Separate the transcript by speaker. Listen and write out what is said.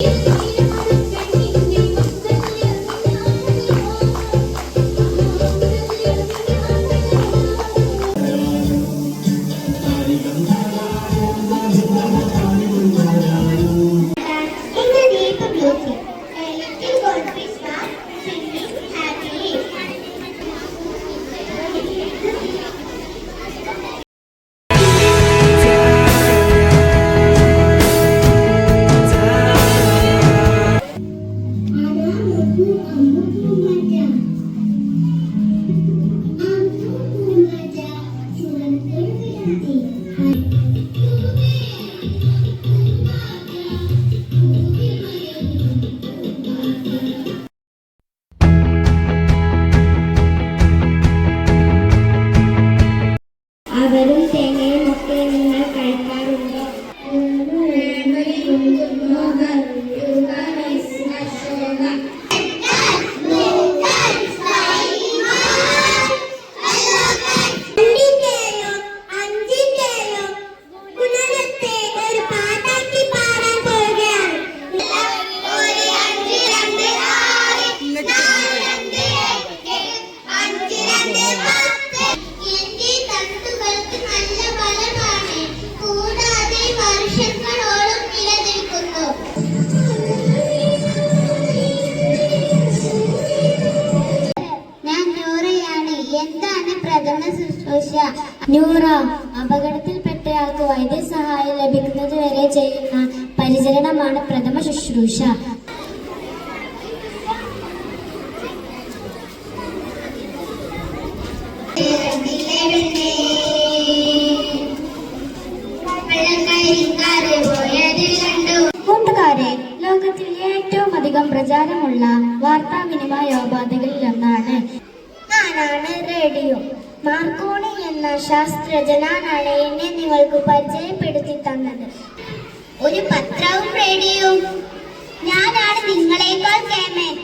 Speaker 1: Thank you. അവരും തേങ്ങയും ഒക്കെ നിങ്ങൾ കഴിക്കാറുണ്ടോ? നൂറ അപകടത്തിൽപ്പെട്ടയാൾക്ക് വൈദ്യസഹായം ലഭിക്കുന്നത് വരെ ചെയ്യുന്ന പരിചരണമാണ് പ്രഥമ ശുശ്രൂഷ. കൂട്ടുകാരെ ലോകത്തിൽ ഏറ്റവും അധികം പ്രചാരമുള്ള വാർത്താവിനിമയോപാധികളിൽ ഒന്നാണ് റേഡിയോ. മാർക്കോണി എന്ന ശാസ്ത്രജ്ഞനാണ് എന്നെ നിങ്ങൾക്ക് പരിചയപ്പെടുത്തി തന്നത് ഒരു പത്രവും റേഡിയോയും. ഞാനാണ് നിങ്ങളെക്കാൾ കേമൻ.